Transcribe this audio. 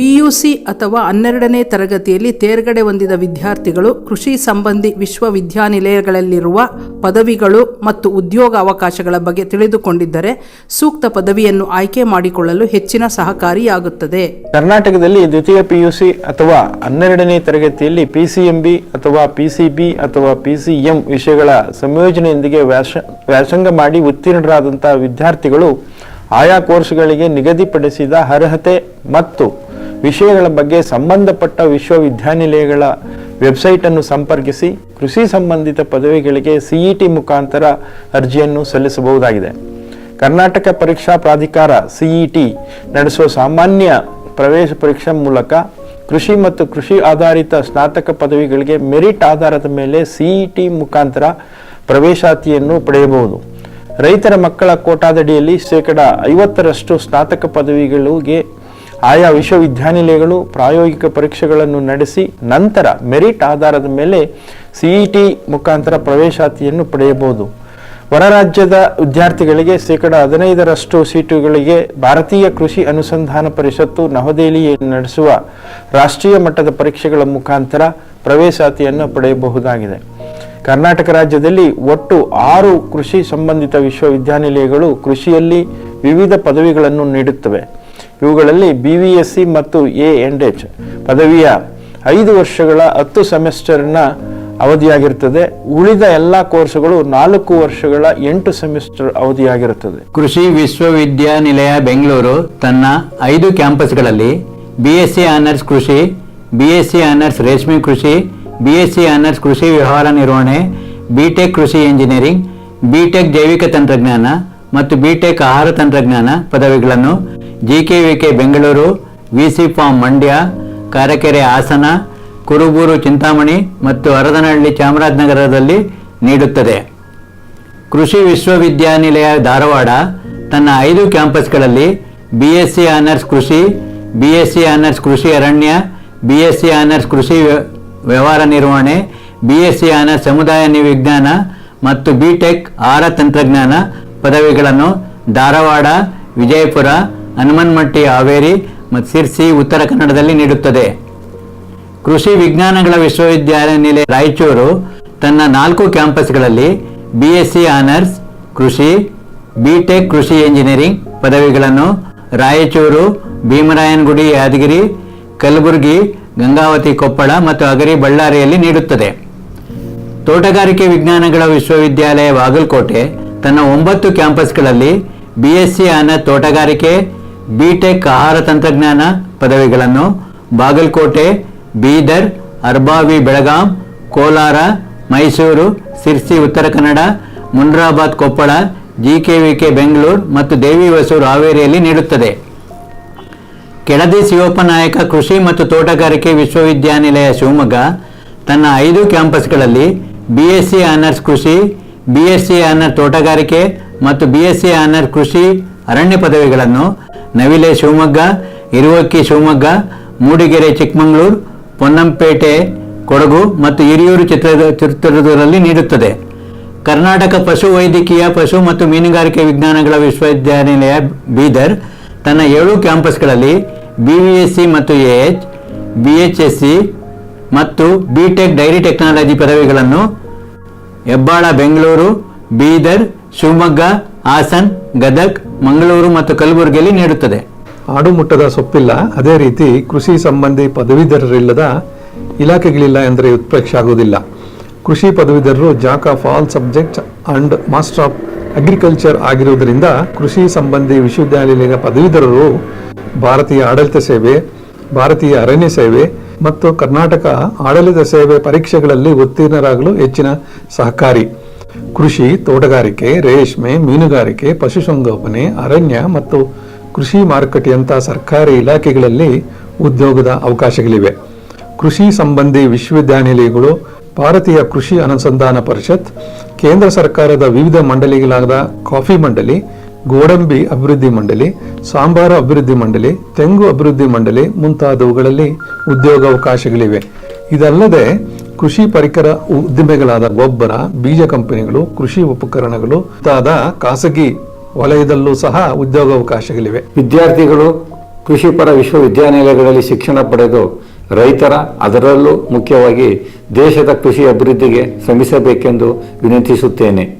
PUC ಅಥವಾ ಹನ್ನೆರಡನೇ ತರಗತಿಯಲ್ಲಿ ತೇರ್ಗಡೆ ಹೊಂದಿದ ವಿದ್ಯಾರ್ಥಿಗಳು ಕೃಷಿ ಸಂಬಂಧಿ ವಿಶ್ವವಿದ್ಯಾನಿಲಯಗಳಲ್ಲಿರುವ ಪದವಿಗಳು ಮತ್ತು ಉದ್ಯೋಗ ಅವಕಾಶಗಳ ಬಗ್ಗೆ ತಿಳಿದುಕೊಂಡಿದ್ದರೆ ಸೂಕ್ತ ಪದವಿಯನ್ನು ಆಯ್ಕೆ ಮಾಡಿಕೊಳ್ಳಲು ಹೆಚ್ಚಿನ ಸಹಕಾರಿಯಾಗುತ್ತದೆ. ಕರ್ನಾಟಕದಲ್ಲಿ ದ್ವಿತೀಯ ಪಿಯುಸಿ ಅಥವಾ ಹನ್ನೆರಡನೇ ತರಗತಿಯಲ್ಲಿ ಪಿಸಿಎಂಬಿ ಅಥವಾ ಪಿಸಿಬಿ ಅಥವಾ ಪಿಸಿಎಂ ವಿಷಯಗಳ ಸಂಯೋಜನೆಯೊಂದಿಗೆ ವ್ಯಾಸ, ವ್ಯಾಸಂಗ ಮಾಡಿ ಉತ್ತೀರ್ಣರಾದಂತಹ ವಿದ್ಯಾರ್ಥಿಗಳು ಆಯಾ ಕೋರ್ಸ್ಗಳಿಗೆ ನಿಗದಿಪಡಿಸಿದ ಅರ್ಹತೆ ಮತ್ತು ವಿಷಯಗಳ ಬಗ್ಗೆ ಸಂಬಂಧಪಟ್ಟ ವಿಶ್ವವಿದ್ಯಾನಿಲಯಗಳ ವೆಬ್ಸೈಟ್ ಅನ್ನು ಸಂಪರ್ಕಿಸಿ ಕೃಷಿ ಸಂಬಂಧಿತ ಪದವಿಗಳಿಗೆ ಸಿಇಟಿ ಮುಖಾಂತರ ಅರ್ಜಿಯನ್ನು ಸಲ್ಲಿಸಬಹುದಾಗಿದೆ. ಕರ್ನಾಟಕ ಪರೀಕ್ಷಾ ಪ್ರಾಧಿಕಾರ ಸಿಇಟಿ ನಡೆಸುವ ಸಾಮಾನ್ಯ ಪ್ರವೇಶ ಪರೀಕ್ಷೆ ಮೂಲಕ ಕೃಷಿ ಮತ್ತು ಕೃಷಿ ಆಧಾರಿತ ಸ್ನಾತಕ ಪದವಿಗಳಿಗೆ ಮೆರಿಟ್ ಆಧಾರದ ಮೇಲೆ ಸಿಇಟಿ ಮುಖಾಂತರ ಪ್ರವೇಶಾತಿಯನ್ನು ಪಡೆಯಬಹುದು. ರೈತರ ಮಕ್ಕಳ ಕೋಟಾದಡಿಯಲ್ಲಿ ಶೇಕಡ ಐವತ್ತರಷ್ಟು ಸ್ನಾತಕ ಪದವಿಗಳಿಗೆ ಆಯಾ ವಿಶ್ವವಿದ್ಯಾನಿಲಯಗಳು ಪ್ರಾಯೋಗಿಕ ಪರೀಕ್ಷೆಗಳನ್ನು ನಡೆಸಿ ನಂತರ ಮೆರಿಟ್ ಆಧಾರದ ಮೇಲೆ ಸಿಇಟಿ ಮುಖಾಂತರ ಪ್ರವೇಶಾತಿಯನ್ನು ಪಡೆಯಬಹುದು. ಹೊರ ರಾಜ್ಯದ ವಿದ್ಯಾರ್ಥಿಗಳಿಗೆ ಶೇಕಡ ಹದಿನೈದರಷ್ಟು ಸೀಟುಗಳಿಗೆ ಭಾರತೀಯ ಕೃಷಿ ಅನುಸಂಧಾನ ಪರಿಷತ್ತು ನವದೆಹಲಿಯಲ್ಲಿ ನಡೆಸುವ ರಾಷ್ಟ್ರೀಯ ಮಟ್ಟದ ಪರೀಕ್ಷೆಗಳ ಮುಖಾಂತರ ಪ್ರವೇಶಾತಿಯನ್ನು ಪಡೆಯಬಹುದಾಗಿದೆ. ಕರ್ನಾಟಕ ರಾಜ್ಯದಲ್ಲಿ ಒಟ್ಟು ಆರು ಕೃಷಿ ಸಂಬಂಧಿತ ವಿಶ್ವವಿದ್ಯಾನಿಲಯಗಳು ಕೃಷಿಯಲ್ಲಿ ವಿವಿಧ ಪದವಿಗಳನ್ನು ನೀಡುತ್ತವೆ. ಇವುಗಳಲ್ಲಿ ಬಿ ವಿ ಎಸ್ ಸಿ ಮತ್ತು ಎ ಎಂಡ್ ಎಚ್ ಪದವಿಯ ಐದು ವರ್ಷಗಳ ಹತ್ತು ಸೆಮಿಸ್ಟರ್ನ ಅವಧಿಯಾಗಿರುತ್ತದೆ. ಉಳಿದ ಎಲ್ಲ ಕೋರ್ಸ್ಗಳು ನಾಲ್ಕು ವರ್ಷಗಳ ಎಂಟು ಸೆಮಿಸ್ಟರ್ ಅವಧಿಯಾಗಿರುತ್ತದೆ. ಕೃಷಿ ವಿಶ್ವವಿದ್ಯಾನಿಲಯ ಬೆಂಗಳೂರು ತನ್ನ ಐದು ಕ್ಯಾಂಪಸ್ಗಳಲ್ಲಿ ಬಿ ಎಸ್ ಸಿ ಆನರ್ಸ್ ಕೃಷಿ ಬಿ ಎಸ್ ಸಿ ಆನರ್ಸ್ ರೇಷ್ಮೆ ಕೃಷಿ ಬಿ ಎಸ್ ಸಿ ಆನರ್ಸ್ ಕೃಷಿ ವ್ಯವಹಾರ ನಿರ್ವಹಣೆ ಬಿ ಟೆಕ್ ಕೃಷಿ ಇಂಜಿನಿಯರಿಂಗ್ ಬಿ ಟೆಕ್ ಜೈವಿಕ ತಂತ್ರಜ್ಞಾನ ಮತ್ತು ಬಿ ಟೆಕ್ ಆಹಾರ ತಂತ್ರಜ್ಞಾನ ಪದವಿಗಳನ್ನು G K V Bengaluru V C farm Mandya, Karekere Hassan, Kuruburu Chintamani ಮತ್ತು ಹರದನಹಳ್ಳಿ ಚಾಮರಾಜನಗರದಲ್ಲಿ ನೀಡುತ್ತದೆ. ಕೃಷಿ ವಿಶ್ವವಿದ್ಯಾನಿಲಯ ಧಾರವಾಡ ತನ್ನ ಐದು ಕ್ಯಾಂಪಸ್ಗಳಲ್ಲಿ ಬಿ ಎಸ್ ಸಿ ಆನರ್ಸ್ ಕೃಷಿ ಬಿ ಎಸ್ ಸಿ ಆನರ್ಸ್ ಕೃಷಿ ಅರಣ್ಯ ಬಿ ಎಸ್ ಸಿ ಆನರ್ಸ್ ಕೃಷಿ ವ್ಯ- ವ್ಯವಹಾರ ನಿರ್ವಹಣೆ ಬಿ ಎಸ್ ಸಿ ಆನರ್ಸ್ ಸಮುದಾಯ ವಿಜ್ಞಾನ ಮತ್ತು ಬಿ ಟೆಕ್ ಆಹಾರ ತಂತ್ರಜ್ಞಾನ ಪದವಿಗಳನ್ನು ಧಾರವಾಡ, ವಿಜಯಪುರ ಹನುಮನ್ಮಟ್ಟಿ ಹಾವೇರಿ ಮತ್ತು ಸಿರ್ಸಿ ಉತ್ತರ ಕನ್ನಡದಲ್ಲಿ ನೀಡುತ್ತದೆ. ಕೃಷಿ ವಿಜ್ಞಾನಗಳ ವಿಶ್ವವಿದ್ಯಾನಿಲಯ ರಾಯಚೂರು ತನ್ನ ನಾಲ್ಕು ಕ್ಯಾಂಪಸ್ಗಳಲ್ಲಿ ಬಿ ಎಸ್ ಸಿ ಆನರ್ಸ್ ಕೃಷಿ ಬಿ ಟೆಕ್ ಕೃಷಿ ಎಂಜಿನಿಯರಿಂಗ್ ಪದವಿಗಳನ್ನು ರಾಯಚೂರು, ಭೀಮರಾಯನಗುಡಿ, ಯಾದಗಿರಿ, ಕಲಬುರಗಿ, ಗಂಗಾವತಿ, ಕೊಪ್ಪಳ ಮತ್ತು ಅಗರಿ ಬಳ್ಳಾರಿಯಲ್ಲಿ ನೀಡುತ್ತದೆ. ತೋಟಗಾರಿಕೆ ವಿಜ್ಞಾನಗಳ ವಿಶ್ವವಿದ್ಯಾಲಯ ಬಾಗಲಕೋಟೆ ತನ್ನ ಒಂಬತ್ತು ಕ್ಯಾಂಪಸ್ಗಳಲ್ಲಿ ಬಿ ಎಸ್ ಸಿ ಆನರ್ ತೋಟಗಾರಿಕೆ ಬಿ ಟೆಕ್ ಆಹಾರ ತಂತ್ರಜ್ಞಾನ ಪದವಿಗಳನ್ನು Bagalkot, Bidar, Arabhavi, Belgaum, Kolar, Mysuru, Sirsi, Uttara Kannada, Munirabad, Koppal, G K V K, Bengaluru ಮತ್ತು ದೇವಿ ಹೊಸೂರು ಹಾವೇರಿಯಲ್ಲಿ ನೀಡುತ್ತದೆ. ಕೆಳದಿ ಶಿವಪ್ಪನಾಯಕ ಕೃಷಿ ಮತ್ತು ತೋಟಗಾರಿಕೆ ವಿಶ್ವವಿದ್ಯಾನಿಲಯ ಶಿವಮೊಗ್ಗ ತನ್ನ ಐದು ಕ್ಯಾಂಪಸ್ಗಳಲ್ಲಿ ಬಿ ಎಸ್ ಸಿ ಆನರ್ಸ್ ಕೃಷಿ ಬಿ ಎಸ್ ಸಿ ಆನರ್ ತೋಟಗಾರಿಕೆ ಮತ್ತು ಬಿ ಎಸ್ ಸಿ ಆನರ್ ಕೃಷಿ ಅರಣ್ಯ ಪದವಿಗಳನ್ನು ನವಿಲೆ ಶಿವಮೊಗ್ಗ, ಇರುವಕ್ಕಿ ಶಿವಮೊಗ್ಗ, ಮೂಡಿಗೆರೆ ಚಿಕ್ಕಮಗಳೂರು, ಪೊನ್ನಂಪೇಟೆ, ಕೊಡಗು ಮತ್ತು ಹಿರಿಯೂರು ಚಿತ್ರ ಚಿತ್ರದುರ್ಗದಲ್ಲಿ ನೀಡುತ್ತದೆ. ಕರ್ನಾಟಕ ಪಶು ವೈದ್ಯಕೀಯ, ಪಶು ಮತ್ತು ಮೀನುಗಾರಿಕೆ ವಿಜ್ಞಾನಗಳ ವಿಶ್ವವಿದ್ಯಾನಿಲಯ ಬೀದರ್ ತನ್ನ ಏಳು ಕ್ಯಾಂಪಸ್ಗಳಲ್ಲಿ ಬಿ ವಿ ಎಸ್ ಸಿ ಮತ್ತು A H B H S C ಮತ್ತು ಬಿ ಟೆಕ್ ಡೈರಿ ಟೆಕ್ನಾಲಜಿ ಪದವಿಗಳನ್ನು ಹೆಬ್ಬಾಳ, ಬೆಂಗಳೂರು, ಬೀದರ್, ಶಿವಮೊಗ್ಗ, ಹಾಸನ್, ಗದಗ್ ಮಂಗಳೂರು ಮತ್ತು ಕಲಬುರಗಿಯಲ್ಲಿ ನೀಡುತ್ತದೆ. ಆಡುಮುಟ್ಟದ ಸೊಪ್ಪಿಲ್ಲ, ಅದೇ ರೀತಿ ಕೃಷಿ ಸಂಬಂಧಿ ಪದವೀಧರರಿಲ್ಲದ ಇಲಾಖೆಗಳಿಲ್ಲ ಎಂದರೆ ಉತ್ಪ್ರೇಕ್ಷೆ ಆಗುವುದಿಲ್ಲ. ಕೃಷಿ ಪದವೀಧರರು jack of all subject and master of agriculture ಆಗಿರುವುದರಿಂದ ಕೃಷಿ ಸಂಬಂಧಿ ವಿಶ್ವವಿದ್ಯಾನಿಲಯದ ಪದವೀಧರರು ಭಾರತೀಯ ಆಡಳಿತ ಸೇವೆ, ಭಾರತೀಯ ಅರಣ್ಯ ಸೇವೆ ಮತ್ತು ಕರ್ನಾಟಕ ಆಡಳಿತ ಸೇವೆ ಪರೀಕ್ಷೆಗಳಲ್ಲಿ ಉತ್ತೀರ್ಣರಾಗಲು ಹೆಚ್ಚಿನ ಸಹಕಾರಿ. ಕೃಷಿ, ತೋಟಗಾರಿಕೆ, ರೇಷ್ಮೆ, ಮೀನುಗಾರಿಕೆ ಪಶುಸಂಗೋಪನೆ ಅರಣ್ಯ ಮತ್ತು ಕೃಷಿ ಮಾರುಕಟ್ಟೆಯಂತಹ ಸರ್ಕಾರಿ ಇಲಾಖೆಗಳಲ್ಲಿ ಉದ್ಯೋಗದ ಅವಕಾಶಗಳಿವೆ. ಕೃಷಿ ಸಂಬಂಧಿ ವಿಶ್ವವಿದ್ಯಾನಿಲಯಗಳು, ಭಾರತೀಯ ಕೃಷಿ ಅನುಸಂಧಾನ ಪರಿಷತ್, ಕೇಂದ್ರ ಸರ್ಕಾರದ ವಿವಿಧ ಮಂಡಳಿಗಳಾದ ಕಾಫಿ ಮಂಡಳಿ, ಗೋಡಂಬಿ ಅಭಿವೃದ್ಧಿ ಮಂಡಳಿ, ಸಾಂಬಾರ ಅಭಿವೃದ್ಧಿ ಮಂಡಳಿ, ತೆಂಗು ಅಭಿವೃದ್ಧಿ ಮಂಡಳಿ ಮುಂತಾದವುಗಳಲ್ಲಿ ಉದ್ಯೋಗಾವಕಾಶಗಳಿವೆ. ಇದಲ್ಲದೆ ಕೃಷಿ ಪರಿಕರ ಉದ್ದಿಮೆಗಳಾದ ಗೊಬ್ಬರ, ಬೀಜ ಕಂಪನಿಗಳು, ಕೃಷಿ ಉಪಕರಣಗಳು, ಮುಂತಾದ ಖಾಸಗಿ ವಲಯದಲ್ಲೂ ಸಹ ಉದ್ಯೋಗಾವಕಾಶಗಳಿವೆ. ವಿದ್ಯಾರ್ಥಿಗಳು ಕೃಷಿಪರ ವಿಶ್ವವಿದ್ಯಾನಿಲಯಗಳಲ್ಲಿ ಶಿಕ್ಷಣ ಪಡೆದು ರೈತರ ಅದರಲ್ಲೂ ಮುಖ್ಯವಾಗಿ ದೇಶದ ಕೃಷಿ ಅಭಿವೃದ್ಧಿಗೆ ಶ್ರಮಿಸಬೇಕೆಂದು ವಿನಂತಿಸುತ್ತೇನೆ.